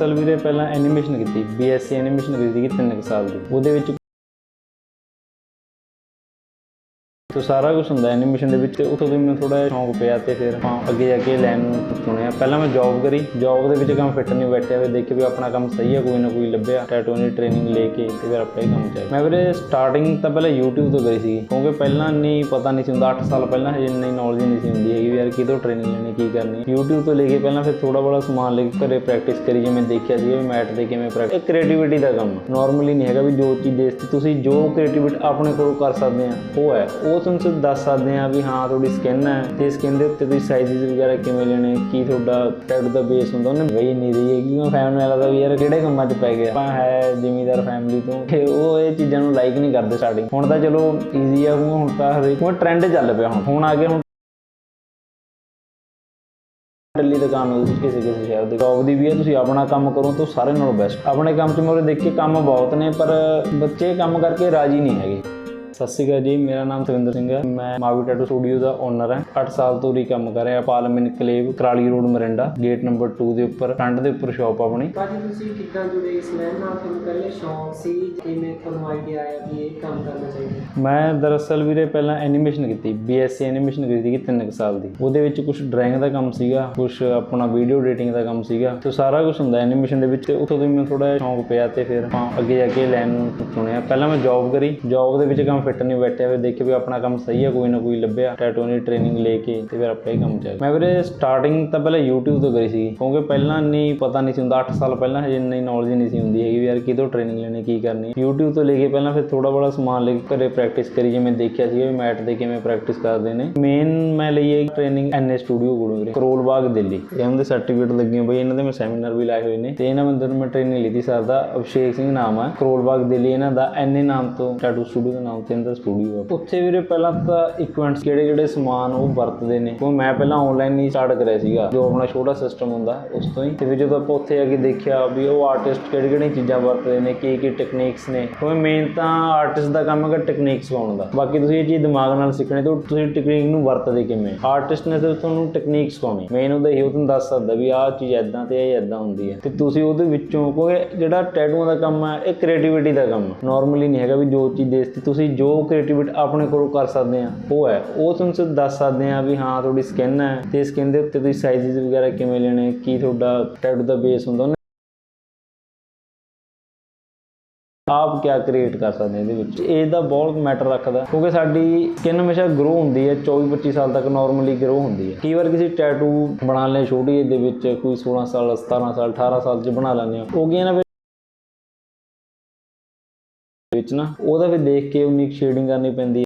ਦਰਅਸਲ ਵੀਰੇ ਪਹਿਲਾਂ ਐਨੀਮੇਸ਼ਨ ਕੀਤੀ ਬੀਐਸਸੀ ਐਨੀਮੇਸ਼ਨ ਕੀਤੀ ਸੀ 3 ਸਾਲ ਦੀ। ਉਹਦੇ ਵਿੱਚ ਤੋ ਸਾਰਾ ਕੁਝ ਹੁੰਦਾ ਐਨੀਮੇਸ਼ਨ ਦੇ ਵਿੱਚ ਤੇ ਉੱਥੋਂ ਦੀ ਮੈਨੂੰ ਥੋੜਾ ਜਿਹਾ ਸ਼ੌਂਕ ਪਿਆ ਤੇ ਫਿਰ ਹਾਂ, ਅੱਗੇ ਜਾ ਕੇ ਲਾਈਨ ਨੂੰ ਚੁਣਿਆ ਪਹਿਲਾਂ ਮੈਂ ਜੌਬ ਕਰੀ। ਜੌਬ ਦੇ ਵਿੱਚ ਕੰਮ ਫਿੱਟ ਨਹੀਂ ਬੈਠਿਆ। ਫਿਰ ਦੇਖਿਆ ਵੀ ਆਪਣਾ ਕੰਮ ਸਹੀ ਹੈ ਕੋਈ ਨਾ ਕੋਈ ਲੱਭਿਆ। ਟੈਟੂ ਦੀ ਟ੍ਰੇਨਿੰਗ ਲੈ ਕੇ ਤੇ ਫਿਰ ਆਪਣਾ ਹੀ ਕੰਮ ਚੱਲ ਮੈਂ ਵੀਰੇ ਸਟਾਰਟਿੰਗ ਤਾਂ ਪਹਿਲਾਂ YouTube ਤੋਂ ਕਰੀ ਸੀ ਕਿਉਂਕਿ ਪਹਿਲਾਂ ਨਹੀਂ ਪਤਾ ਨਹੀਂ ਸੀ ਹੁੰਦਾ। 8 ਸਾਲ ਪਹਿਲਾਂ ਹਜੇ ਇੰਨੀ ਨੌਲੇਜ ਨਹੀਂ ਸੀ ਹੁੰਦੀ ਹੈਗੀ ਵੀ ਯਾਰ ਕਿਤੋਂ ਟ੍ਰੇਨਿੰਗ ਲੈਣੀ, ਕੀ ਕਰਨੀ। YouTube ਤੋਂ ਲੈ ਕੇ ਪਹਿਲਾਂ ਫਿਰ ਥੋੜਾ ਬੜਾ ਸਮਾਨ ਲੈ ਕੇ ਘਰੇ ਪ੍ਰੈਕਟਿਸ ਕਰੀ, ਜਿਵੇਂ ਦੇਖਿਆ ਸੀ ਵੀ ਮੈਟ ਤੇ ਕਿਵੇਂ ਪ੍ਰੈਕਟਿਸ ਕ੍ਰੀਏਟੀਵਿਟੀ ਦਾ ਕੰਮ ਨਾਰਮਲੀ ਨਹੀਂ ਹੈਗਾ ਵੀ ਜੋ ਚੀਜ਼ ਦੇ ਤੁਸੀਂ ਜੋ ਕ੍ਰੀਏਟੀਵਿਟੀ ਆਪਣੇ ਕੋਲ ਕਰ ਸਕਦੇ ਆ, ਉਹ ਹੈ। ਉਹ ਤੁਹਾਨੂੰ ਦੱਸ ਸਕਦੇ ਆ ਵੀ ਹਾਂ, ਤੁਹਾਡੀ ਸਕਿਨ ਹੈ ਤੇ ਸਕਿਨ ਦੇ ਉੱਤੇ ਤੁਸੀਂ ਸਾਈਜ਼ਸ ਵਗੈਰਾ ਕਿਵੇਂ ਲੈਣੇ, ਕੀ ਤੁਹਾਡਾ ਟੈਡ ਦਾ ਬੇਸ ਹੁੰਦਾ, ਉਹਨੇ ਵਈ ਨਹੀਂ ਰਹੀ ਹੈਗੀ। ਉਹ ਫੈਮਿਲੀ ਵਾਲਾ ਦਾ ਵੀ ਯਾਰ ਕਿਹੜੇ ਕੰਮਾਂ 'ਚ ਪੈ ਗਿਆ। ਆਪਾਂ ਹੈ ਜ਼ਿਮੀਦਾਰ ਫੈਮਿਲੀ ਤੋਂ ਤੇ ਉਹ ਇਹ ਚੀਜ਼ਾਂ ਨੂੰ ਲਾਈਕ ਨਹੀਂ ਕਰਦੇ ਸਟਾਰਟਿੰਗ ਹੁਣ ਤਾਂ ਚਲੋ ਈਜ਼ੀ ਆ, ਹੁਣ ਤਾਂ ਹਰੇਕ ਹੁਣ ਟ੍ਰੈਂਡ ਚੱਲ ਪਿਆ ਹੁਣ। ਹੁਣ ਆ ਗਿਆ ਹੁਣ ਦਿੱਲੀ ਦੁਕਾਨ ਹੋ ਤੁਸੀਂ ਕਿਸੇ ਕਿਸੇ ਸ਼ਹਿਰ ਦੇ ਜੌਬ ਦੀ ਵੀ ਹੈ ਤੁਸੀਂ ਆਪਣਾ ਕੰਮ ਕਰੋ ਤਾਂ ਸਾਰੇ ਨਾਲੋਂ ਬੈਸਟ ਆਪਣੇ ਕੰਮ 'ਚ ਮੋਰੇ ਦੇਖ ਕੇ ਕੰਮ ਬਹੁਤ ਨੇ, ਪਰ ਬੱਚੇ ਕੰਮ ਕਰਕੇ ਰਾਜੀ ਨਹੀਂ ਹੈਗੇ। ਸਤਿ ਸ਼੍ਰੀ ਅਕਾਲ ਜੀ ਮੇਰਾ ਨਾਮ ਤਵਿੰਦਰ ਸਿੰਘ ਹੈ। ਮੈਂ ਮਾਵੀ ਟੈਟੂ ਸਟੂਡੀਓ ਦਾ ਓਨਰ ਹਾਂ। 8 ਸਾਲ ਤੋਂ ਹੀ ਕੰਮ ਕਰ ਰਿਹਾ palm enclave Kurali road Morinda. Gate number 2 ਦੇ ਉੱਪਰ ਟੰਡ ਦੇ ਉੱਪਰ ਸ਼ਾਪ ਆਪਣੀ। ਭਾਜੀ ਤੁਸੀਂ ਕਿੱਦਾਂ ਜੁੜੇ ਇਸ ਲਾਈਨ ਨਾਲ? ਤੁਹਾਨੂੰ ਪਹਿਲੇ ਸ਼ੌਂਕ ਸੀ ਕਿਵੇਂ ਤੁਹਾਨੂੰ ਆਈਡੀਆ ਆਇਆ ਵੀ ਇਹ ਕੰਮ ਕਰਨਾ ਚਾਹੀਦਾ ਮੈਂ ਦਰਅਸਲ ਵੀਰੇ ਪਹਿਲਾਂ ਐਨੀਮੇਸ਼ਨ ਕੀਤੀ ਬੀਐਸਸੀ ਐਨੀਮੇਸ਼ਨ ਕੀਤੀ ਸੀ 3 ਸਾਲ ਦੀ। ਉਹਦੇ ਵਿੱਚ ਕੁਝ ਡਰਾਇੰਗ ਦਾ ਕੰਮ ਸੀਗਾ ਕੁਝ ਆਪਣਾ ਵੀਡੀਓ ਐਡੀਟਿੰਗ ਦਾ ਕੰਮ ਸੀਗਾ। ਤੇ ਸਾਰਾ ਕੁਝ ਹੁੰਦਾ ਐਨੀਮੇਸ਼ਨ ਦੇ ਵਿੱਚ। ਤੇ ਉੱਥੋਂ ਦੀ ਮੈਨੂੰ ਥੋੜਾ ਜਿਹਾ ਸ਼ੌਂਕ ਪਿਆ ਤੇ ਫਿਰ ਅੱਗੇ ਜਾ ਕੇ ਲਾਈਨ ਨੂੰ ਚੁਣਿਆ। ਪਹਿਲਾਂ ਮੈਂ ਜੌਬ ਕਰੀ ਜੌਬ ਦੇ ਵਿੱਚ ਕੰਮ ਫਿੱਟ ਨਹੀਂ ਬੈਠਿਆ, ਫਿਰ ਦੇਖਿਆ ਵੀ ਆਪਣਾ ਕੰਮ ਸਹੀ ਹੈ ਕੋਈ ਨਾ ਕੋਈ ਲੱਭਿਆ ਟੈਟੂ ਦੀ ਟ੍ਰੇਨਿੰਗ ਲੈ ਕੇ ਤੇ ਫਿਰ ਆਪਣਾ ਹੀ ਕੰਮ ਚੱਲ ਮੈਂ ਵੀਰੇ ਸਟਾਰਟਿੰਗ ਤਾਂ ਪਹਿਲਾਂ YouTube ਤੋਂ ਕਰੀ ਸੀ ਕਿਉਂਕਿ ਪਹਿਲਾਂ ਨਹੀਂ ਪਤਾ ਨਹੀਂ ਸੀ ਹੁੰਦਾ 8 ਸਾਲ ਪਹਿਲਾਂ ਹਜੇ ਇੰਨੀ ਨੌਲੇਜ ਨਹੀਂ ਸੀ ਹੁੰਦੀ ਹੈਗੀ ਵੀ ਯਾਰ ਕਿਤੋਂ ਟ੍ਰੇਨਿੰਗ ਲੈਣੀ, ਕੀ ਕਰਨੀ। YouTube ਤੋਂ ਲੈ ਕੇ ਪਹਿਲਾਂ ਫਿਰ ਥੋੜਾ ਬੜਾ ਸਮਾਨ ਲੈ ਕੇ ਘਰੇ ਪ੍ਰੈਕਟਿਸ ਕਰੀ, ਜਿਵੇਂ ਦੇਖਿਆ ਸੀ ਵੀ ਮੈਟ ਤੇ ਕਿਵੇਂ ਪ੍ਰੈਕਟਿਸ ਕਰਦੇ ਨੇ। ਮੇਨ ਮੈਂ ਲਈ ਹੈ ਟ੍ਰੇਨਿੰਗ ਐਨਏ ਸਟੂਡੀਓ ਕੋਲੋਂ ਵੀਰੇ ਕਰੋਲ ਬਾਗ ਦਿੱਲੀ। ਇਹਨਾਂ ਦੇ ਸਰਟੀਫਿਕੇਟ ਲੱਗੇ ਬਈ ਇਹਨਾਂ ਦੇ ਮੈਂ ਸੈਮੀਨਾਰ ਵੀ ਲਾਏ ਹੋਏ ਨੇ। ਤੇ ਇਹਨਾਂ ਬੰਦੇ ਨੂੰ ਮੈਂ ਟ੍ਰੇਨਿੰਗ ਲਈ ਸਰ ਦਾ ਅਭਿਸ਼ੇਕ ਸਿੰਘ ਨਾਮ ਆ। ਕਰੋਲ ਬਾਗ ਦਿੱਲੀ, ਇਹਨਾਂ ਦਾ ਐਨਏ ਨਾਮ ਤੋਂ ਟੈਟੂ ਸਟੂਡੀਓ ਦੇ ਨਾਮ ਤੇ ਦਾ ਸਟੂਡੀਓ ਆ। ਉੱਥੇ ਵੀਰੇ ਪਹਿਲਾਂ ਤਾਂ ਇਕਵਿਪਮੈਂਟਸ ਕਿਹੜੇ ਕਿਹੜੇ ਸਮਾਨ ਉਹ ਵਰਤਦੇ ਨੇ। ਕਿਉਂਕਿ ਮੈਂ ਪਹਿਲਾਂ ਆਨਲਾਈਨ ਹੀ ਸਟਾਰਟ ਕਰਿਆ ਸੀਗਾ। ਜੋ ਆਪਣਾ ਛੋਟਾ ਸਿਸਟਮ ਹੁੰਦਾ, ਉਸ ਤੋਂ ਹੀ। ਤੇ ਫਿਰ ਜਦੋਂ ਆਪਾਂ ਉੱਥੇ ਆ ਕੇ ਦੇਖਿਆ ਵੀ ਉਹ ਆਰਟਿਸਟ ਕਿਹੜੀ ਕਿਹੜੀਆਂ ਚੀਜ਼ਾਂ ਵਰਤਦੇ ਨੇ, ਕੀ ਕੀ ਟੈਕਨੀਕਸ ਨੇ। ਕਿਉਂਕਿ ਮੇਨ ਤਾਂ ਆਰਟਿਸਟ ਦਾ ਕੰਮ ਹੈਗਾ ਟੈਕਨੀਕਸ ਸਿਖਾਉਣ ਦਾ। ਬਾਕੀ ਤੁਸੀਂ ਇਹ ਚੀਜ਼ ਦਿਮਾਗ ਨਾਲ ਸਿੱਖਣੀ ਤੇ ਤੁਸੀਂ ਟੈਕਨੀਕ ਨੂੰ ਵਰਤਦੇ ਕਿਵੇਂ? ਆਰਟਿਸਟ ਨੇ ਸਿਰਫ ਤੁਹਾਨੂੰ ਟੈਕਨੀਕ ਸਿਖਾਉਣੀ ਮੇਨ ਉਹਦਾ ਇਹ ਤੁਹਾਨੂੰ ਦੱਸ ਸਕਦਾ ਵੀ ਆਹ ਚੀਜ਼ ਐਦਾਂ ਤੇ ਇਹ ਐਦਾਂ ਹੁੰਦੀ ਹੈ। ਤੇ ਤੁਸੀਂ ਉਹਦੇ ਵਿੱਚੋਂ, ਕਿਉਂਕਿ ਜਿਹੜਾ ਟੈਟੂਆਂ ਦਾ ਕੰਮ ਹੈ ਇਹ ਕ੍ਰੀਏਟੀਵਿਟੀ ਦਾ ਕੰਮ ਨਾਰਮਲੀ ਨਹੀਂ ਹੈਗਾ ਵੀ ਜੋ ਚੀਜ਼ ਦੇਸਤੀ ਤੁਸੀਂ ਜੋ ਕ੍ਰੀਏਟੀਵਿਟੀ ਆਪਣੇ ਕੋਲੋਂ ਕਰ ਸਕਦੇ ਆ ਉਹ ਹੈ। ਉਹ ਤੁਹਾਨੂੰ ਦੱਸ ਸਕਦੇ ਆ ਵੀ ਹਾਂ, ਤੁਹਾਡੀ ਸਕਿਨ ਹੈ ਤੇ ਸਕਿਨ ਦੇ ਉੱਤੇ ਤੁਸੀਂ ਸਾਈਜ਼ਸ ਵਗੈਰਾ ਕਿਵੇਂ ਲੈਣੇ, ਕੀ ਤੁਹਾਡਾ ਟੈਟੂ ਦਾ ਬੇਸ ਹੁੰਦਾ ਆਪ ਕਿਆ ਕ੍ਰੀਏਟ ਕਰ ਸਕਦੇ ਹਾਂ ਇਹਦੇ ਵਿੱਚ। ਏਜ ਦਾ ਬਹੁਤ ਮੈਟਰ ਰੱਖਦਾ, ਕਿਉਂਕਿ ਸਾਡੀ ਸਕਿਨ ਹਮੇਸ਼ਾ ਗਰੋ ਹੁੰਦੀ ਹੈ 24 25 ਸਾਲ ਤੱਕ ਨਾਰਮਲੀ ਗਰੋ ਹੁੰਦੀ ਹੈ। ਕਈ ਵਾਰ ਕਿਸੇ ਟੈਟੂ ਬਣਾ ਲੈ ਛੋਟੀ ਏਜ ਦੇ ਵਿੱਚ, ਕੋਈ 16 ਸਾਲ 17 ਸਾਲ 18 ਸਾਲ ਚ ਬਣਾ ਲੈਂਦੇ ਆ ਉਹ ਕੀ ਹੈ ਨਾ ਵਿੱਚ ਨਾ ਉਹਦਾ ਵੀ ਦੇਖ ਕੇ ਉਨੀ ਸ਼ੇਡਿੰਗ ਕਰਨੀ ਪੈਂਦੀ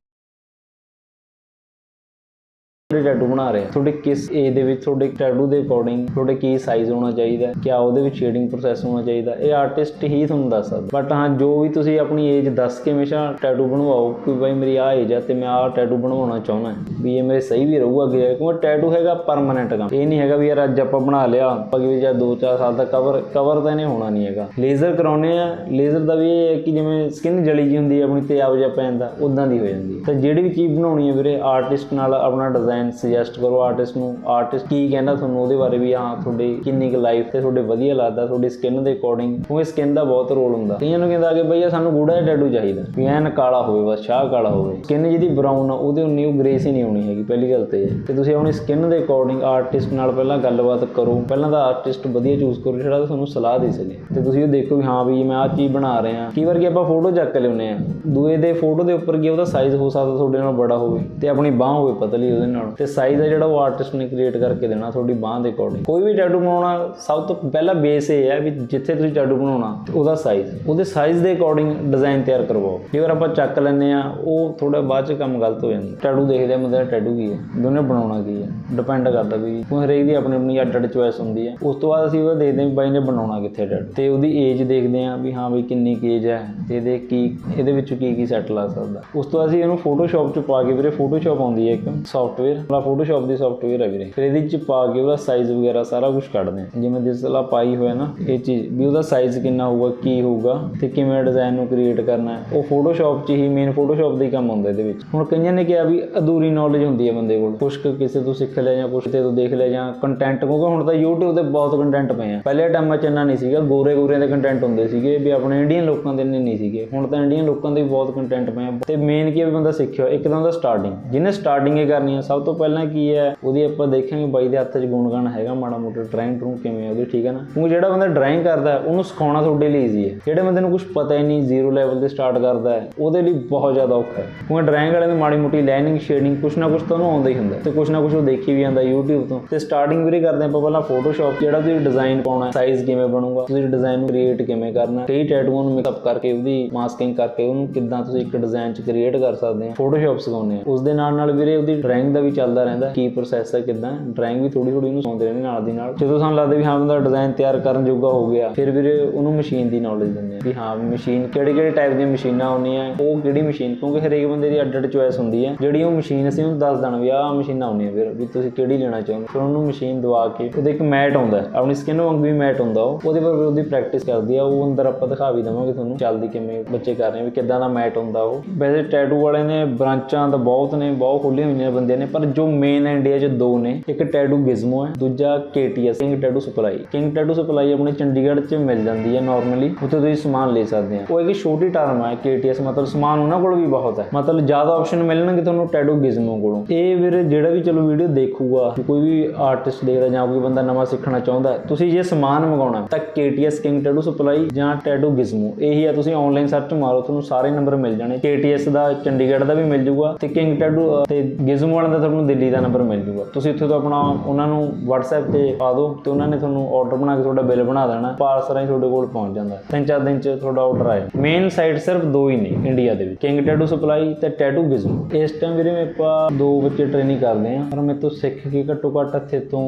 ਤੁਹਾਡੇ ਟੈਟੂ ਬਣਾ ਰਹੇ ਆ। ਤੁਹਾਡੇ ਕਿਸ ਏਜ ਦੇ ਵਿੱਚ ਤੁਹਾਡੇ ਟੈਟੂ ਦੇ ਅਕੋਰਡਿੰਗ ਤੁਹਾਡੇ ਕੀ ਸਾਈਜ਼ ਹੋਣਾ ਚਾਹੀਦਾ ਕਿਆ ਉਹਦੇ ਵਿੱਚ ਸ਼ੇਡਿੰਗ ਪ੍ਰੋਸੈਸ ਹੋਣਾ ਚਾਹੀਦਾ ਇਹ ਆਰਟਿਸਟ ਹੀ ਤੁਹਾਨੂੰ ਦੱਸ ਸਕਦਾ। ਬਟ ਹਾਂ, ਜੋ ਵੀ ਤੁਸੀਂ ਆਪਣੀ ਏਜ ਦੱਸ ਕੇ ਹਮੇਸ਼ਾ ਟੈਟੂ ਬਣਵਾਓ, ਕਿ ਭਾਈ ਮੇਰੀ ਆ ਏਜ ਆ ਤੇ ਮੈਂ ਆ ਟੈਟੂ ਬਣਵਾਉਣਾ ਚਾਹੁੰਦਾ ਵੀ ਇਹ ਮੇਰੇ ਸਹੀ ਵੀ ਰਹੂਗਾ ਅੱਗੇ ਕਿਉਂਕਿ ਟੈਟੂ ਹੈਗਾ ਪਰਮਨੈਂਟ ਕੰਮ। ਇਹ ਨਹੀਂ ਹੈਗਾ ਵੀ ਯਾਰ ਅੱਜ ਆਪਾਂ ਬਣਾ ਲਿਆ ਅੱਗੇ ਵੀ ਜਾਂ 2-4 ਸਾਲ ਤੱਕ ਕਵਰ ਕਵਰ ਤਾਂ ਇਹਨੇ ਹੋਣਾ ਨਹੀਂ ਹੈਗਾ। ਲੇਜ਼ਰ ਕਰਾਉਨੇ ਆ ਲੇਜ਼ਰ ਦਾ ਵੀ ਇਹ ਹੈ ਕਿ ਜਿਵੇਂ ਸਕਿਨ ਜਲੀ ਜੀ ਹੁੰਦੀ ਹੈ ਆਪਣੀ ਤੇ ਜਿਹਾ ਪੈ ਜਾਂਦਾ ਉਦਾਂ ਦੀ ਹੋ ਜਾਂਦੀ ਹੈ। ਤਾਂ ਜਿਹੜੀ ਵੀ ਚੀਜ਼ ਬਣਾਉਣੀ ਹੈ ਵੀਰੇ ਆਰਟਿਸਟ ਨਾਲ ਆਪਣਾ ਡਿਜ਼ਾਈਨ ਸੁਜੈਸਟ ਕਰੋ ਆਰਟਿਸਟ ਨੂੰ। ਆਰਟਿਸਟ ਕੀ ਕਹਿੰਦਾ ਤੁਹਾਨੂੰ ਉਹਦੇ ਬਾਰੇ ਵੀ? ਹਾਂ, ਤੁਹਾਡੀ ਕਿੰਨੀ ਕੁ ਲਾਈਫ ਤੇ ਤੁਹਾਡੇ ਵਧੀਆ ਲੱਗਦਾ, ਤੁਹਾਡੀ ਸਕਿਨ ਦੇ ਅਕੋਰਡਿੰਗ ਕਿਉਂਕਿ ਸਕਿਨ ਦਾ ਬਹੁਤ ਰੋਲ ਹੁੰਦਾ। ਕਈਆਂ ਨੂੰ ਕਹਿੰਦਾ ਕਿ ਭਈਆ ਸਾਨੂੰ ਗੂੜਾ ਜਿਹਾ ਟੈਟੂ ਚਾਹੀਦਾ। ਵੀ ਐਨ ਕਾਲਾ ਹੋਵੇ ਬਸ, ਸ਼ਾਹ ਕਾਲਾ ਹੋਵੇ। ਸਕਿਨ ਜਿਹਦੀ ਬਰਾਊਨ ਆ, ਉਹਦੇ ਉਨੀ ਉਹ ਗ੍ਰੇਸ ਹੀ ਨਹੀਂ ਹੋਣੀ ਹੈਗੀ, ਪਹਿਲੀ ਗੱਲ ਤੇ ਇਹ। ਹੈ। ਤੇ ਤੁਸੀਂ ਆਪਣੀ ਸਕਿਨ ਦੇ ਅਕੋਰਡਿੰਗ ਆਰਟਿਸਟ ਨਾਲ ਪਹਿਲਾਂ ਗੱਲਬਾਤ ਕਰੋ। ਪਹਿਲਾਂ ਤਾਂ ਆਰਟਿਸਟ ਵਧੀਆ ਚੂਜ਼ ਕਰੋ, ਜਿਹੜਾ ਤੁਹਾਨੂੰ ਸਲਾਹ ਦੇ ਸਕੇ। ਤੇ ਤੁਸੀਂ ਉਹ ਦੇਖੋ ਵੀ ਹਾਂ ਵੀ ਮੈਂ ਆਹ ਚੀਜ਼ ਬਣਾ ਰਿਹਾ ਕਈ ਵਾਰ ਕਿ ਆਪਾਂ ਫੋਟੋ ਚੱਕ ਕੇ ਲਿਆਉਂਦੇ ਆ ਦੂਏ ਦੇ ਫੋਟੋ ਦੇ ਉੱਪਰ ਕੀ ਉਹਦਾ ਸਾਈਜ਼ ਹੋ ਸਕਦਾ ਤੁਹਾਡੇ ਨਾਲ ਬੜਾ ਹੋਵੇ। ਤੇ ਆਪਣੀ ਬਾਹ ਹੋਵੇ ਪਤਲੀ ਉਹਦੇ ਨਾਲ। ਤੇ ਸਾਈਜ਼ ਆ ਜਿਹੜਾ ਉਹ ਆਰਟਿਸਟ ਨੇ ਕ੍ਰੀਏਟ ਕਰਕੇ ਦੇਣਾ, ਤੁਹਾਡੀ ਬਾਹ ਦੇ ਅਕੋਰਡਿੰਗ ਕੋਈ ਵੀ ਟੈਟੂ ਬਣਾਉਣਾ, ਸਭ ਤੋਂ ਪਹਿਲਾ ਬੇਸ ਇਹ ਹੈ ਵੀ ਜਿੱਥੇ ਤੁਸੀਂ ਟੈਟੂ ਬਣਾਉਣਾ ਤੇ ਉਹਦਾ ਸਾਈਜ਼ ਉਹਦੇ ਸਾਈਜ਼ ਦੇ ਅਕੋਰਡਿੰਗ ਡਿਜ਼ਾਈਨ ਤਿਆਰ ਕਰਵਾਓ। ਕਈ ਵਾਰ ਆਪਾਂ ਚੱਕ ਲੈਂਦੇ ਆ ਉਹ ਥੋੜਾ ਬਾਅਦ ਚ ਕੰਮ ਗਲਤ ਹੋ ਜਾਂਦਾ। ਟੈਟੂ ਦੇਖਦੇ ਆ ਮਤਲਬ ਟੈਟੂ ਕੀ ਹੈ ਦੋਨੇ ਬਣਾਉਣਾ ਕੀ ਹੈ। ਡਿਪੈਂਡ ਕਰਦਾ ਵੀ ਉਹ ਹਰੇਕ ਦੀ ਆਪਣੀ ਆਪਣੀ ਅੱਡ ਅੱਡ ਚੋਇਸ ਹੁੰਦੀ ਹੈ। ਉਸ ਤੋਂ ਬਾਅਦ ਅਸੀਂ ਉਹ ਦੇਖਦੇ ਹਾਂ ਵੀ ਬਾਈ ਨੇ ਬਣਾਉਣਾ ਕਿੱਥੇ ਟੈਟੂ ਤੇ ਉਹਦੀ ਏਜ ਦੇਖਦੇ ਆ ਵੀ ਹਾਂ ਵੀ ਕਿੰਨੀ ਏਜ ਹੈ, ਤੇ ਇਹਦੇ ਕੀ, ਇਹਦੇ ਵਿੱਚ ਕੀ ਕੀ ਸੈਟ ਲਾ ਸਕਦਾ। ਉਸ ਤੋਂ ਬਾਅਦ ਅਸੀਂ ਇਹਨੂੰ ਫੋਟੋਸ਼ਾਪ ਚ ਪਾ ਕੇ ਵੀਰੇ ਫੋਟੋਸ਼ਾਪ ਆਉਂਦੀ ਹੈ ਇੱਕ ਸੌਫਟਵੇਅਰ ਆਪਣਾ ਫੋਟੋਸ਼ਾਪ ਦੀ ਸੌਫਟਵੇਅਰ ਹੈ ਵੀਰੇ। ਫਿਰ ਇਹਦੇ ਵਿੱਚ ਪਾ ਕੇ ਉਹਦਾ ਸਾਈਜ਼ ਵਗੈਰਾ ਸਾਰਾ ਕੁਝ ਕੱਢਦੇ ਆ। ਜਿਵੇਂ ਦਿਸਲਾ ਪਾਈ ਹੋਇਆ ਨਾ, ਇਹ ਚੀਜ਼ ਵੀ ਉਹਦਾ ਸਾਈਜ਼ ਕਿੰਨਾ ਹੋਊਗਾ, ਕੀ ਹੋਊਗਾ ਤੇ ਕਿਵੇਂ ਡਿਜ਼ਾਈਨ ਨੂੰ ਕ੍ਰੀਏਟ ਕਰਨਾ ਉਹ ਫੋਟੋਸ਼ਾਪ 'ਚ ਹੀ ਮੇਨ ਫੋਟੋਸ਼ਾਪ ਦਾ ਹੀ ਕੰਮ ਹੁੰਦਾ ਇਹਦੇ ਵਿੱਚ। ਹੁਣ ਕਈਆਂ ਨੇ ਕਿਹਾ ਵੀ ਅਧੂਰੀ ਨੌਲੇਜ ਹੁੰਦੀ ਹੈ ਬੰਦੇ ਕੋਲ। ਕੁਛ ਕੁ ਕਿਸੇ ਤੋਂ ਸਿੱਖ ਲਿਆ ਜਾਂ ਕੁਛ ਤੇ ਤੋਂ ਦੇਖ ਲਿਆ ਜਾਂ ਕੰਟੈਂਟ ਕਿਉਂਕਿ ਹੁਣ ਤਾਂ YouTube ਤੇ ਬਹੁਤ ਕੰਟੈਂਟ ਪਏ ਆ। ਪਹਿਲੇ ਟਾਈਮਾਂ 'ਚ ਇੰਨਾ ਨਹੀਂ ਸੀਗਾ, ਗੋਰੇ ਗੋਰਿਆਂ ਦੇ ਕੰਟੈਂਟ ਹੁੰਦੇ ਸੀਗੇ ਵੀ ਆਪਣੇ ਇੰਡੀਅਨ ਲੋਕਾਂ ਦੇ ਇੰਨੇ ਨਹੀਂ ਸੀਗੇ। ਹੁਣ ਤਾਂ ਇੰਡੀਅਨ ਲੋਕਾਂ ਦੇ ਬਹੁਤ ਕੰਟੈਂਟ ਪਏ ਆ। ਤੇ ਮੇਨ ਕੀ ਹੈ ਵੀ ਬੰਦਾ ਸਿੱਖਿਆ, ਇੱਕ ਤਾਂ ਉਹਦਾ ਸਟਾਰਟਿੰਗ ਜਿਹਨੇ ਸਟਾਰਟਿੰਗ ਹੀ ਕਰਨੀ ਆ, ਸਭ ਸਭ ਤੋਂ ਪਹਿਲਾਂ ਕੀ ਹੈ, ਉਹਦੀ ਆਪਾਂ ਦੇਖਾਂਗੇ ਬਾਈ ਦੇ ਹੱਥ 'ਚ ਗੁਣਗਾਨ ਹੈਗਾ ਮਾੜਾ ਮੋਟਾ ਡਰਾਇੰਗ ਟਰੂ ਕਿਵੇਂ ਹੈ ਉਹਦੀ, ਠੀਕ ਹੈ ਨਾ? ਕਿਉਂਕਿ ਜਿਹੜਾ ਬੰਦਾ ਡਰਾਇੰਗ ਕਰਦਾ ਉਹਨੂੰ ਸਿਖਾਉਣਾ ਤੁਹਾਡੇ ਲਈ ਈਜ਼ੀ ਹੈ। ਜਿਹੜੇ ਬੰਦੇ ਨੂੰ ਕੁਝ ਪਤਾ ਹੀ ਨਹੀਂ ਜ਼ੀਰੋ ਲੈਵਲ ਤੇ ਸਟਾਰਟ ਕਰਦਾ ਹੈ, ਉਹਦੇ ਲਈ ਬਹੁਤ ਜ਼ਿਆਦਾ ਔਖਾ ਹੈ। ਕਿਉਂਕਿ ਡਰਾਇੰਗ ਵਾਲੇ ਦੀ ਮਾੜੀ ਮੋਟੀ ਲਾਈਨਿੰਗ ਸ਼ੇਡਿੰਗ ਕੁਛ ਨਾ ਕੁਛ ਤਾਂ ਉਹਨੂੰ ਆਉਂਦਾ ਹੀ ਹੁੰਦਾ ਤੇ ਕੁਛ ਨਾ ਕੁਛ ਉਹ ਦੇਖੀ ਵੀ ਜਾਂਦਾ YouTube ਤੋਂ। ਤੇ ਸਟਾਰਟਿੰਗ ਵੀਰੇ ਕਰਦੇ ਆਪਾਂ ਪਹਿਲਾਂ Photoshop, ਜਿਹੜਾ ਤੁਸੀਂ ਡਿਜ਼ਾਈਨ ਪਾਉਣਾ ਸਾਈਜ਼ ਕਿਵੇਂ ਬਣੂਗਾ, ਤੁਸੀਂ ਡਿਜ਼ਾਈਨ ਕ੍ਰੀਏਟ ਕਿਵੇਂ ਕਰਨਾ ਕਈ ਟੈਟੂਆਂ ਨੂੰ ਮੇਕਅਪ ਕਰਕੇ ਉਹਦੀ ਮਾਸਕਿੰਗ ਕਰਕੇ ਉਹਨੂੰ ਕਿੱਦਾਂ ਤੁਸੀਂ ਇੱਕ ਡਿਜ਼ਾਈਨ ਚ ਕ੍ਰੀਏਟ ਕਰ ਸਕਦੇ ਆ Photoshop ਸਿਖਾਉਂਦੇ ਆ ਉਸ ਦੇ ਨਾਲ ਨਾਲ ਵੀਰੇ ਉਹਦੀ ਡਰਾਇੰਗ ਦਾ ਵੀ ਚੱਲਦਾ ਰਹਿੰਦਾ, ਕੀ ਪ੍ਰੋਸੈਸ ਹੈ ਕਿੱਦਾਂ ਡਰਾਇੰਗ ਵੀ ਥੋੜੀ ਥੋੜੀ ਉਹਨੂੰ ਸਿਖਾਉਂਦੇ ਰਹਿੰਦੇ ਨਾਲ ਦੀ ਨਾਲ। ਜਦੋਂ ਸਾਨੂੰ ਲੱਗਦਾ ਵੀ ਹਾਂ, ਬੰਦਾ ਡਿਜ਼ਾਈਨ ਤਿਆਰ ਕਰਨ ਜੋਗਾ ਹੋ ਗਿਆ, ਫਿਰ ਵੀਰੇ ਉਹਨੂੰ ਮਸ਼ੀਨ ਦੀ ਨੌਲੇਜ ਦਿੰਦੇ ਆ ਵੀ ਹਾਂ ਮਸ਼ੀਨ ਕਿਹੜੇ ਕਿਹੜੇ ਟਾਈਪ ਦੀਆਂ ਮਸ਼ੀਨਾਂ ਆਉਂਦੀਆਂ ਉਹ ਕਿਹੜੀ ਮਸ਼ੀਨ ਕਿਉਂਕਿ ਹਰੇਕ ਬੰਦੇ ਦੀ ਅੱਡ ਅੱਡ ਚੋਇਸ ਹੁੰਦੀ ਹੈ ਜਿਹੜੀ ਉਹ ਮਸ਼ੀਨ ਅਸੀਂ ਉਹਨੂੰ ਦੱਸ ਦੇਣਾ ਵੀ ਆਹ ਮਸ਼ੀਨਾਂ ਆਉਂਦੀਆਂ ਫਿਰ, ਵੀ ਤੁਸੀਂ ਕਿਹੜੀ ਲੈਣਾ ਚਾਹੁੰਦੇ ਫਿਰ ਉਹਨੂੰ ਮਸ਼ੀਨ ਦਵਾ ਕੇ ਉਹਦੇ ਇੱਕ ਮੈਟ ਆਉਂਦਾ, ਆਪਣੀ ਸਕਿਨ ਵਾਂਗ ਵੀ ਮੈਟ ਹੁੰਦਾ ਉਹ। ਉਹਦੇ ਪਰ ਉਹਦੀ ਪ੍ਰੈਕਟਿਸ ਕਰਦੀ ਆ, ਉਹ ਅੰਦਰ ਆਪਾਂ ਦਿਖਾ ਵੀ ਦਵਾਂਗੇ ਤੁਹਾਨੂੰ ਚੱਲਦੀ ਕਿਵੇਂ ਬੱਚੇ ਕਰ ਰਹੇ ਵੀ ਕਿੱਦਾਂ ਦਾ ਮੈਟ ਹੁੰਦਾ ਉਹ। ਵੈਸੇ ਟੈਟੂ ਵਾਲੇ ਨੇ, ਬ੍ਰਾਂਚਾਂ ਤਾਂ ਬਹੁਤ ਨੇ, ਬਹੁਤ ਖੁੱਲੀਆਂ ਹੋਈਆਂ ਬੰਦੇ ਨੇ, ਪਰ ਜੋ ਮੇਨ ਇੰਡੀਆ 'ਚ ਦੋ ਨੇ, ਇੱਕ ਟੈਟੂ ਗਿਜ਼ਮੋ ਹੈ ਦੂਜਾ KTS king tattoo supply king tattoo supply ਆਪਣੇ ਚੰਡੀਗੜ੍ਹ 'ਚ ਮਿਲ ਜਾਂਦੀ ਹੈ ਨਾਰਮਲੀ ਉੱਥੇ ਤੁਸੀਂ ਸਮਾਨ ਲੈ ਸਕਦੇ ਆ। ਉਹ ਇੱਕ ਛੋਟੀ ਟਰਮ ਹੈ KTS ਮਤਲਬ ਸਮਾਨ ਉਹਨਾਂ ਕੋਲ ਵੀ ਬਹੁਤ ਹੈ ਮਤਲਬ ਜ਼ਿਆਦਾ ਆਪਸ਼ਨ ਮਿਲਣਗੇ ਤੁਹਾਨੂੰ ਟੈਟੂ ਗਿਜ਼ਮੋ ਕੋਲੋਂ। ਇਹ ਵੀਰ ਜਿਹੜਾ ਵੀ ਚਲੋ ਵੀਡੀਓ ਦੇਖੂਗਾ, ਕੋਈ ਵੀ ਆਰਟਿਸਟ ਦੇਖਦਾ ਜਾਂ ਕੋਈ ਬੰਦਾ ਨਵਾਂ ਸਿੱਖਣਾ ਚਾਹੁੰਦਾ, ਤੁਸੀਂ ਜੇ ਸਮਾਨ ਮੰਗਾਉਣਾ, ਤਾਂ KTS ਕਿੰਗ ਟੈਟੂ ਸਪਲਾਈ ਜਾਂ ਟੈਟੂ ਗਿਜ਼ਮੋ ਇਹੀ ਆ, ਤੁਸੀਂ ਆਨਲਾਈਨ ਸਰਚ ਮਾਰੋ, ਤੁਹਾਨੂੰ ਸਾਰੇ ਨੰਬਰ ਮਿਲ ਜਾਣੇ। KTS ਦਾ, ਚੰਡੀਗੜ੍ਹ ਦਾ ਵੀ ਮਿਲ ਜੂਗਾ ਤੇ ਕਿੰਗ ਟੈਟੂ ਤੇ ਗਿਜ਼ਮੋ ਵਾਲਿਆਂ ਦਾ ਤੁਹਾਨੂੰ ਦਿੱਲੀ ਦਾ ਨੰਬਰ ਮਿਲ ਜੂਗਾ। ਤੁਸੀਂ ਉੱਥੇ ਤੋਂ ਆਪਣਾ ਉਹਨਾਂ ਨੂੰ WhatsApp ਤੇ ਪਾ ਦਿਓ ਤੇ ਉਹਨਾਂ ਨੇ ਤੁਹਾਨੂੰ ਆਰਡਰ ਬਣਾ ਕੇ ਤੁਹਾਡਾ ਬਿੱਲ ਬਣਾ ਦੇਣਾ ਪਾਰਸਲ ਰਾਹੀਂ ਤੁਹਾਡੇ ਕੋਲ ਪਹੁੰਚ ਜਾਂਦਾ। ਤਿੰਨ ਚਾਰ ਦਿਨ ਚ ਤੁਹਾਡਾ ਆਰਡਰ ਆਏ ਮੇਨ ਸਾਈਟ ਸਿਰਫ ਦੋ ਹੀ ਨੇ ਇੰਡੀਆ ਦੇ ਵਿੱਚ। ਕਿੰਗ ਟੈਟੂ ਸਪਲਾਈ ਤੇ ਟੈਟੂ ਗਿਜ਼ਮੋ ਇਸ ਟਾਈਮ ਵੀਰੇ ਮੇਰੇ ਆਪਾਂ ਦੋ ਬੱਚੇ ਟ੍ਰੇਨਿੰਗ ਕਰਦੇ ਆ ਪਰ ਮੇਰੇ ਤੋਂ ਸਿੱਖ ਕੇ ਘੱਟੋ ਘੱਟ ਇੱਥੇ ਤੋਂ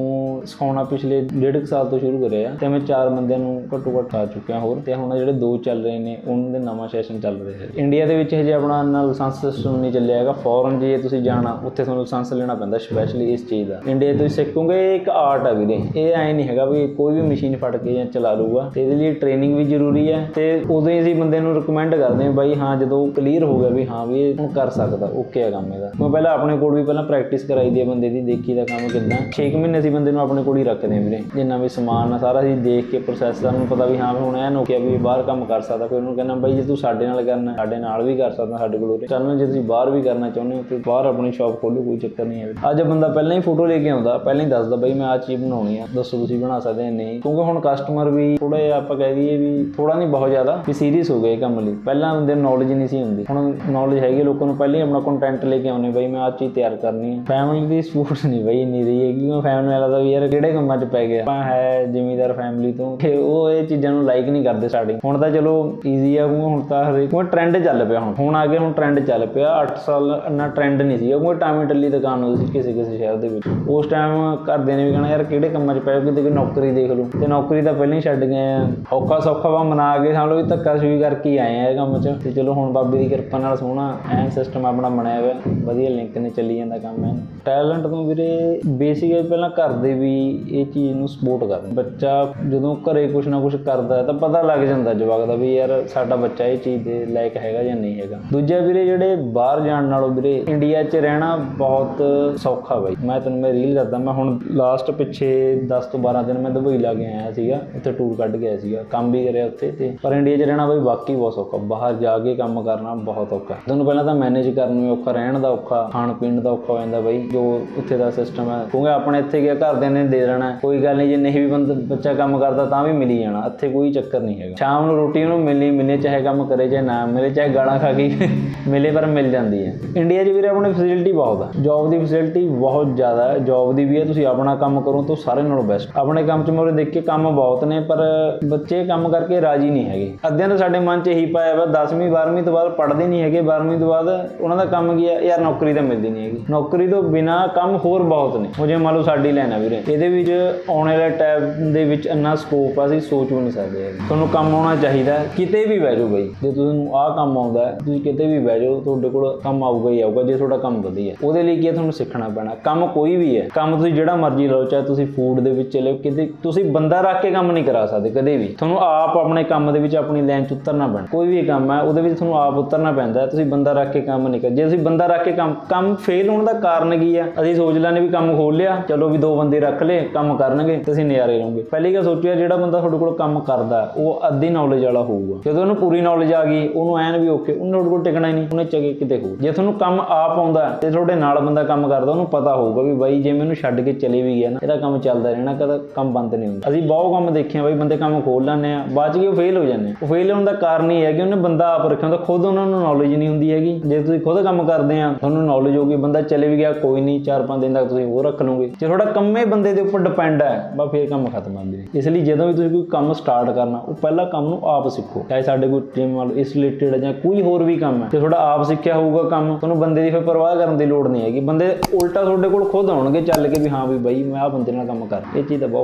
ਸਿਖਾਉਣਾ ਪਿਛਲੇ ਡੇਢ ਕੁ ਸਾਲ ਤੋਂ ਸ਼ੁਰੂ ਕਰਿਆ ਤੇ ਮੈਂ ਚਾਰ ਬੰਦਿਆਂ ਨੂੰ ਘੱਟੋ ਘੱਟ ਆ ਚੁੱਕਿਆ ਹੋਰ ਤੇ ਹੁਣ ਜਿਹੜੇ ਦੋ ਚੱਲ ਰਹੇ ਨੇ, ਉਹਨਾਂ ਦੇ ਨਵਾਂ ਸੈਸ਼ਨ ਚੱਲ ਰਿਹਾ ਹੈ। ਇੰਡੀਆ ਦੇ ਵਿੱਚ ਹਜੇ ਆਪਣਾ ਨਾ ਲਾਇਸੈਂਸ ਸਿਸਟਮ ਨਹੀਂ ਚੱਲਿਆ ਹੈਗਾ। ਫੋਰਨ ਜੇ ਤੁਸੀਂ ਜਾਣਾ, ਉੱਥੇ ਤੁਹਾਨੂੰ ਲਾਇਸੈਂਸ ਲੈਣਾ ਪੈਂਦਾ ਸਪੈਸ਼ਲੀ ਇਸ ਚੀਜ਼ ਦਾ। ਇੰਡੀਆ ਤੋਂ ਤੁਸੀਂ ਸਿੱਖੋਗੇ ਇਹ ਇੱਕ ਆਰਟ ਆ ਵੀਰੇ। ਇਹ ਐ ਨਹੀਂ ਹੈਗਾ ਵੀ ਕੋਈ ਵੀ ਮਸ਼ੀਨ ਫੜ ਕੇ ਜਾਂ ਚਲਾ ਲੂਗਾ ਤੇ ਇਹਦੇ ਲਈ ਟ੍ਰੇਨਿੰਗ ਵੀ ਜ਼ਰੂਰੀ ਹੈ। ਤੇ ਉਦੋਂ ਹੀ ਅਸੀਂ ਬੰਦੇ ਨੂੰ ਰეკਮੈਂਡ ਕਰਦੇ ਹਾਂ ਬਾਈ ਹਾਂ, ਜਦੋਂ ਕਲੀਅਰ ਹੋ ਗਿਆ ਵੀ ਹਾਂ ਵੀ ਇਹ ਹੁਣ ਕਰ ਸਕਦਾ ਓਕੇ ਆ ਕੰਮ ਇਹਦਾ। ਮੈਂ ਪਹਿਲਾਂ ਆਪਣੇ ਕੋਲ ਵੀ ਪਹਿਲਾਂ ਪ੍ਰੈਕਟਿਸ ਕਰਾਈ ਦੀ ਹੈ ਬੰਦੇ ਦੀ, ਦੇਖੀ ਦਾ ਕੰਮ ਕਿੱਦਾਂ। 6 ਮਹੀਨੇ ਅਸੀਂ ਬੰਦੇ ਨੂੰ ਆਪਣੇ ਕੋਲ ਹੀ ਰੱਖਦੇ ਹਾਂ ਵੀਰੇ। ਜਿੰਨਾ ਵੀ ਸਮਾਨ ਆ, ਸਾਰਾ ਅਸੀਂ ਦੇਖ ਕੇ ਪ੍ਰੋਸੈਸਰ ਨੂੰ ਪਤਾ ਵੀ ਹਾਂ, ਵੀ ਹੁਣ ਐਨ ਹੋ ਗਿਆ ਵੀ ਬਾਹਰ ਕੰਮ ਕਰ ਸਕਦਾ। ਫਿਰ ਉਹਨੂੰ ਕਹਿੰਦਾ ਬਾਈ ਜੇ ਤੂੰ ਸਾਡੇ ਨਾਲ ਕਰਨਾ, ਸਾਡੇ ਨਾਲ ਵੀ ਕਰ ਸਕਦਾ, ਸਾਡੇ ਕੋਲ ਚੱਲ ਜੇ ਤੁਸੀਂ ਬਾਹਰ ਵੀ ਕਰਨਾ ਚਾਹੁੰਦੇ ਹੋ, ਤੇ ਬਾਹਰ ਆਪਣੀ ਸ਼ਾਪ ਖੋਲੋ ਕੋਈ ਚੱਕਰ ਨਹੀਂ ਹੈ। ਅੱਜ ਬੰਦਾ ਪਹਿਲਾਂ ਹੀ ਫੋਟੋ ਲੈ ਕੇ ਆਉਂਦਾ, ਪਹਿਲਾਂ ਹੀ ਦੱਸਦਾ ਬਾਈ ਮੈਂ ਆ ਚੀਜ਼ ਬਣਾਉਣੀ ਆ, ਦੱਸੋ ਤੁਸੀਂ ਬਣਾ ਸਕਦੇ ਹੋ ਨਹੀਂ। ਕਿਉਂਕਿ ਹੁਣ ਕਸਟਮਰ ਵੀ ਥੋੜਾ ਜਿਹਾ ਆਪਾਂ ਕਹਿ ਦਈਏ ਵੀ ਥੋੜਾ ਨਹੀਂ, ਬਹੁਤ ਜ਼ਿਆਦਾ ਵੀ ਸੀਰੀਅਸ ਹੋ ਗਏ ਕੰਮ ਲਈ। ਪਹਿਲਾਂ ਬੰਦੇ ਨੌਲੇਜ ਨਹੀਂ ਸੀ ਹੁੰਦੀ। ਹੁਣ ਨੌਲੇਜ ਹੈਗੀ ਲੋਕਾਂ ਨੂੰ, ਪਹਿਲਾਂ ਹੀ ਆਪਣਾ ਕੰਟੈਂਟ ਲੈ ਕੇ ਆਉਣੇ ਬਾਈ ਮੈਂ ਆ ਚੀਜ਼ ਤਿਆਰ ਕਰਨੀ ਹੈ ਫੈਮਿਲੀ ਦੀ ਸਪੋਰਟ ਨਹੀਂ ਬਾਈ ਇੰਨੀ ਰਹੀ ਹੈਗੀ ਮੈਂ ਫੈਮਿਲੀ ਵਾਲਾ ਦਾ ਵੀ ਯਾਰ ਕਿਹੜੇ ਕੰਮਾਂ 'ਚ ਪੈ ਗਿਆ। ਆਪਾਂ ਹੈ ਜ਼ਿਮੀਦਾਰ ਫੈਮਿਲੀ ਤੋਂ, ਤੇ ਉਹ ਇਹ ਚੀਜ਼ਾਂ ਨੂੰ ਲਾਈਕ ਨਹੀਂ ਕਰਦੇ ਸਟਾਰਟਿੰਗ ਹੁਣ ਤਾਂ ਚਲੋ ਈਜ਼ੀ ਆ ਹੁਣ ਤਾਂ ਹਰੇਕ ਕੋਈ ਟ੍ਰੈਂਡ ਚੱਲ ਪਿਆ ਹੁਣ। ਹੁਣ ਆ ਕੇ ਹੁਣ ਟ੍ਰੈਂਡ ਚੱਲ ਪਿਆ 8 ਸਾਲ ਇੰਨਾ ਟ੍ਰੈਂਡ ਨਹੀਂ ਸੀ ਕੋਈ ਟਾਮੀ ਟੱਲੀ ਦੁਕਾਨ ਹੁੰਦੀ ਸੀ ਕਿਸੇ ਕਿਸੇ ਸ਼ਹਿਰ ਦੇ ਵਿੱਚ। ਉਸ ਟਾਈਮ ਘਰਦਿਆਂ ਨੇ ਵੀ ਕਹਿਣਾ, ਯਾਰ, ਕਿਹੜੇ ਕੰਮਾਂ 'ਚ ਪੈ ਕਿਤੇ ਕੋਈ ਨੌਕਰੀ ਦੇਖ ਲਓ। ਤੇ ਨੌਕਰੀ ਤਾਂ ਪਹਿਲਾਂ ਹੀ ਛੱਡ ਗਏ ਆ। ਔਖਾ ਸੌਖਾ ਵਾ ਮਨਾ ਕੇ ਸਮਝ ਲਓ ਵੀ ਧੱਕਾ ਸੂਈ ਕਰਕੇ ਹੀ ਆਏ ਆ ਇਹ ਕੰਮ 'ਚ। ਤੇ ਚਲੋ ਹੁਣ ਬਾਬੇ ਦੀ ਕਿਰਪਾ ਨਾਲ ਸੋਹਣਾ ਐਨ ਸਿਸਟਮ ਆਪਣਾ ਬਣਿਆ ਹੋਇਆ। ਵਧੀਆ ਲਿੰਕ ਨੇ ਚੱਲੀ ਜਾਂਦਾ ਕੰਮ ਐਨ। ਟੈਲੈਂਟ ਤੋਂ ਵੀਰੇ ਬੇਸਿਕਲੀ ਪਹਿਲਾਂ ਘਰ ਦੇ ਵੀ ਇਹ ਚੀਜ਼ ਨੂੰ ਸਪੋਰਟ ਕਰਦੇ। ਬੱਚਾ ਜਦੋਂ ਘਰੇ ਕੁਛ ਨਾ ਕੁਛ ਕਰਦਾ ਤਾਂ ਪਤਾ ਲੱਗ ਜਾਂਦਾ ਜਵਾਕ ਦਾ ਵੀ ਯਾਰ ਸਾਡਾ ਬੱਚਾ ਇਹ ਚੀਜ਼ ਦੇ ਲਾਇਕ ਹੈਗਾ ਜਾਂ ਨਹੀਂ ਹੈਗਾ। ਦੂਜਾ ਵੀਰੇ ਜਿਹੜੇ ਬਾਹਰ ਜਾਣ ਨਾਲੋਂ ਵੀਰੇ ਇੰਡੀਆ 'ਚ ਰਹਿਣਾ ਬਹੁਤ ਸੌਖਾ ਬਾਈ। ਮੈਂ ਤੈਨੂੰ, ਮੈਂ ਰੀਲ ਕਰਦਾ, ਮੈਂ ਹੁਣ ਲਾਸਟ ਪਿੱਛੇ 10 ਤੋਂ 12 ਦਿਨ ਮੈਂ ਦੁਬਈ ਲਾ ਕੇ ਆਇਆ ਸੀਗਾ ਉੱਥੇ ਟੂਰ ਕੱਢ ਗਿਆ ਸੀਗਾ, ਕੰਮ ਵੀ ਕਰਿਆ ਉੱਥੇ ਤੇ। ਪਰ ਇੰਡੀਆ 'ਚ ਰਹਿਣਾ ਬਾਈ ਵਾਕਈ ਬਹੁਤ ਸੌਖਾ, ਬਾਹਰ ਜਾ ਕੇ ਕੰਮ ਕਰਨਾ ਬਹੁਤ ਔਖਾ। ਤੁਹਾਨੂੰ ਪਹਿਲਾਂ ਤਾਂ ਮੈਨੇਜ ਕਰਨ ਨੂੰ ਔਖਾ, ਰਹਿਣ ਦਾ ਔਖਾ, ਖਾਣ ਪੀਣ ਦਾ ਔਖਾ ਹੋ ਜਾਂਦਾ ਬਾਈ, ਜੋ ਉੱਥੇ ਦਾ ਸਿਸਟਮ ਹੈ। ਕਿਉਂਕਿ ਆਪਣੇ ਇੱਥੇ ਗਿਆ ਘਰਦਿਆਂ ਨੇ ਦੇ ਦੇਣਾ, ਕੋਈ ਗੱਲ ਨਹੀਂ, ਜੇ ਨਹੀਂ ਵੀ ਬੰਦਾ ਬੱਚਾ ਕੰਮ ਕਰਦਾ ਤਾਂ ਵੀ ਮਿਲੀ ਜਾਣਾ, ਇੱਥੇ ਕੋਈ ਚੱਕਰ ਨਹੀਂ ਹੈਗਾ। ਸ਼ਾਮ ਨੂੰ ਰੋਟੀ ਉਹਨੂੰ ਮਿਲਣੀ ਮਿਲੇ ਚਾਹੇ ਕੰਮ ਕਰੇ, ਚਾਹੇ ਨਾ ਮਿਲੇ, ਚਾਹੇ ਗਾਲਾਂ ਖਾ ਕੇ ਮਿਲੇ, ਪਰ ਮਿਲ ਜਾਂਦੀ ਹੈ। ਇੰਡੀਆ 'ਚ ਵੀਰੇ ਆਪਣੇ ਫੈਸਿਲਿਟੀ ਬਹੁਤ ਆ ਜੌਬ ਦੀ ਫੈਸਿਲਿਟੀ ਬਹੁਤ ਜ਼ਿਆਦਾ ਹੈ। ਜੌਬ ਦੀ ਵੀ ਹੈ, ਤੁਸੀਂ ਆਪਣਾ ਕੰਮ ਕਰੋ ਤਾਂ ਸਾਰੇ ਨਾਲੋਂ ਬੈਸਟ ਆਪਣੇ ਕੰਮ 'ਚ ਮੋਰੇ ਦੇਖ ਕੇ ਕੰਮ ਬਹੁਤ ਨੇ, ਪਰ ਬੱਚੇ ਕੰਮ ਕਰਕੇ ਰਾਜੀ ਨਹੀਂ ਹੈਗੇ। ਅੱਧਿਆਂ ਤਾਂ ਸਾਡੇ ਮਨ 'ਚ ਇਹੀ ਪਾਇਆ ਵਾ 10ਵੀਂ 12ਵੀਂ ਤੋਂ ਬਾਅਦ ਪੜ੍ਹਦੇ ਨਹੀਂ ਹੈਗੇ 12ਵੀਂ ਤੋਂ ਬਾਅਦ ਉਹਨਾਂ ਦਾ ਕੰਮ ਕੀ ਹੈ, ਯਾਰ ਨੌਕਰੀ ਤਾਂ ਮਿਲਦੀ ਨਹੀਂ ਹੈਗੀ। ਨੌਕਰੀ ਤੋਂ ਬਿਨਾ ਕੰਮ ਹੋਰ ਬਹੁਤ ਨੇ। ਉਹ ਜੇ ਮੰਨ ਲਓ ਸਾਡੀ ਲਾਈਨ ਆ ਵੀਰੇ। ਇਹਦੇ ਵਿੱਚ ਆਉਣ ਵਾਲੇ ਟਾਈਮ ਦੇ ਵਿੱਚ ਇੰਨਾ ਸਕੋਪ ਆ, ਅਸੀਂ ਸੋਚ ਵੀ ਨਹੀਂ ਸਕਦੇ ਹੈਗੇ। ਤੁਹਾਨੂੰ ਕੰਮ ਆਉਣਾ ਚਾਹੀਦਾ ਕਿਤੇ ਵੀ ਬਹਿ ਜਾਓ ਬਈ। ਜੇ ਤੁਹਾਨੂੰ ਆਹ ਕੰਮ ਆਉਂਦਾ ਤੁਸੀਂ ਕਿਤੇ ਵੀ ਬਹਿ ਜਾਓ, ਤੁਹਾਡੇ ਕੋਲ ਕੰਮ ਆਊਗਾ ਹੀ ਆਊਗਾ, ਜੇ ਤੁਹਾਡਾ ਕੰਮ ਵਧੀਆ। ਉਹਦੇ ਲਈ ਕੀ ਤੁਹਾਨੂੰ ਸਿੱਖਣਾ ਪੈਣਾ। ਕੰਮ ਕੋਈ ਵੀ ਹੈ, ਕੰਮ ਤੁਸੀਂ ਜਿਹੜਾ ਮਰਜ਼ੀ ਲਓ, ਚਾਹੇ ਤੁਸੀਂ ਫੂਡ ਦੇ ਵਿੱਚ ਚਲੇ, ਕਿਤੇ ਤੁਸੀਂ ਬੰਦਾ ਰੱਖ ਕੇ ਕੰਮ ਨਹੀਂ ਕਰਾ ਸਕਦੇ ਕਦੇ ਵੀ। ਤੁਹਾਨੂੰ ਆਪ ਆਪਣੇ ਕੰਮ ਦੇ ਵਿੱਚ ਆਪਣੀ ਲਾਈਨ 'ਚ ਉਤਰਨਾ ਪੈਣਾ। ਕੋਈ ਵੀ ਕੰਮ ਹੈ, ਉਹਦੇ ਵਿੱਚ ਤੁਹਾਨੂੰ ਆਪ ਉਤਰਨਾ ਪੈਂਦਾ ਹੈ। ਤੁਸੀਂ ਬੰਦਾ ਰੱਖ ਕੇ ਕੰਮ ਨਹੀਂ ਕਰ ਜੇ ਤੁਸੀਂ ਬੰਦਾ ਰੱਖ ਕੇ ਕੰਮ ਕੰਮ ਫੇਲ ਹੋਣ ਦਾ ਕਾਰਨ ਕੀ ਆ ਅਸੀਂ ਸੋਚ ਲੈਂਦੇ ਵੀ ਕੰਮ ਖੋਲ ਲਿਆ, ਚਲੋ ਵੀ ਦੋ ਬੰਦੇ ਰੱਖ ਲਏ, ਕੰਮ ਕਰਨਗੇ ਤੁਸੀਂ ਨਜ਼ਾਰੇ ਰਹੋਗੇ ਪਹਿਲੀ ਗੱਲ ਸੋਚਿਆ ਜਿਹੜਾ ਬੰਦਾ ਤੁਹਾਡੇ ਕੋਲ ਕੰਮ ਕਰਦਾ ਉਹ ਅੱਧੀ ਨੌਲੇਜ ਵਾਲਾ ਹੋਊਗਾ। ਜਦੋਂ ਉਹਨੂੰ ਪੂਰੀ ਨੌਲੇਜ ਆ ਗਈ, ਉਹਨੂੰ ਐਨ ਵੀ ਓਕੇ ਉਹਨੂੰ ਤੁਹਾਡੇ ਕੋਲ ਟਿਕਣਾ ਹੀ ਨਹੀਂ, ਉਹਨੇ ਚਗੇ ਕਿਤੇ ਹੋਊ ਜੇ ਤੁਹਾਨੂੰ ਕੰਮ ਆਪ ਆਉਂਦਾ ਤੇ ਤੁਹਾਡੇ ਨਾਲ ਬੰਦਾ ਕੰਮ ਕਰਦਾ, ਉਹਨੂੰ ਪਤਾ ਹੋਊਗਾ ਵੀ ਬਾਈ ਜੇ ਮੈਨੂੰ ਛੱਡ ਕੇ ਚਲੇ ਵੀ ਗਿਆ ਨਾ, ਇਹਦਾ ਕੰਮ ਚੱਲਦਾ ਰਹਿਣਾ, ਕਦਾ ਕੰਮ ਬੰਦ ਨਹੀਂ ਹੁੰਦਾ। ਅਸੀਂ ਬਹੁਤ ਕੰਮ ਦੇਖੇ ਆ ਬਾਈ, ਬੰਦੇ ਕੰਮ ਖੋਲ ਲੈਂਦੇ ਆ, ਬਾਅਦ ਚ ਕੀ ਉਹ ਫੇਲ ਹੋ ਜਾਂਦੇ ਆ। ਉਹ ਫੇਲ ਹੋਣ ਦਾ ਕਾਰਨ ਇਹ ਹੈ ਕਿ ਉਹਨੇ ਬੰਦਾ ਆਪ ਰੱਖਿਆ ਹੁੰਦਾ, ਖੁਦ ਉਹਨਾਂ ਨੂੰ ਨੌਲੇਜ ਨਹੀਂ ਹੁੰਦੀ ਹੈਗੀ। ਜੇ ਤੁਸੀਂ ਖੁਦ ਕੰਮ ਕਰਦੇ ਆ, ਤੁਹਾਨੂੰ ਨੌਲੇਜ ਹੋਊਗੀ, ਬੰਦਾ ਚਲੇ ਵੀ ਗਿਆ, ਕੋਈ ਨਹੀਂ 4-5 ਦਿਨ ਤੱਕ ਤੁਸੀਂ ਉਹ ਰੱਖ ਲਓਗੇ। ਜੇ ਤੁਹਾਡਾ ਕੰਮੇ ਬੰਦੇ ਦੇ ਉੱਪਰ ਡਿਪੈਂਡ ਹੈ, ਬਸ ਫਿਰ ਕੰਮ ਖਤਮ ਆ ਇਸ ਲਈ ਜਦੋਂ ਵੀ ਤੁਸੀਂ ਕੋਈ ਕੰਮ ਸਟਾਰਟ ਕਰਨਾ, ਉਹ ਪਹਿਲਾਂ ਕੰਮ ਨੂੰ ਆਪ ਸਿੱਖੋ। ਚਾਹੇ ਸਾਡੇ ਕੋਈ ਟੀਮ ਵਾਲ, ਇਸ ਰਿਲੇਟਡ ਹੈ ਜਾਂ ਕੋਈ ਹੋਰ ਵੀ ਕੰਮ ਹੈ। ਜੇ ਤੁਹਾਡਾ ਆਪ ਸਿੱਖਿਆ ਹੋਊਗਾ ਕੰਮ, ਤੁਹਾਨੂੰ ਬੰਦੇ ਦੀ ਫਿਰ ਪਰਵਾਹ ਕਰਨ ਦੀ ਲੋੜ ਨਹੀਂ ਹੈਗੀ। ਬੰਦੇ ਉਲਟਾ ਤੁਹਾਡੇ ਕੋਲ ਖੁਦ ਆਉਣਗੇ, ਚੱਲ ਕੇ ਵੀ ਹਾਂ ਵੀ ਬਾਈ ਮੈਂ ਆ ਬੰਦੇ ਨਾਲ ਕੰਮ ਕਰ, ਇਹ ਚੀਜ਼ ਦਾ ਬਹੁਤ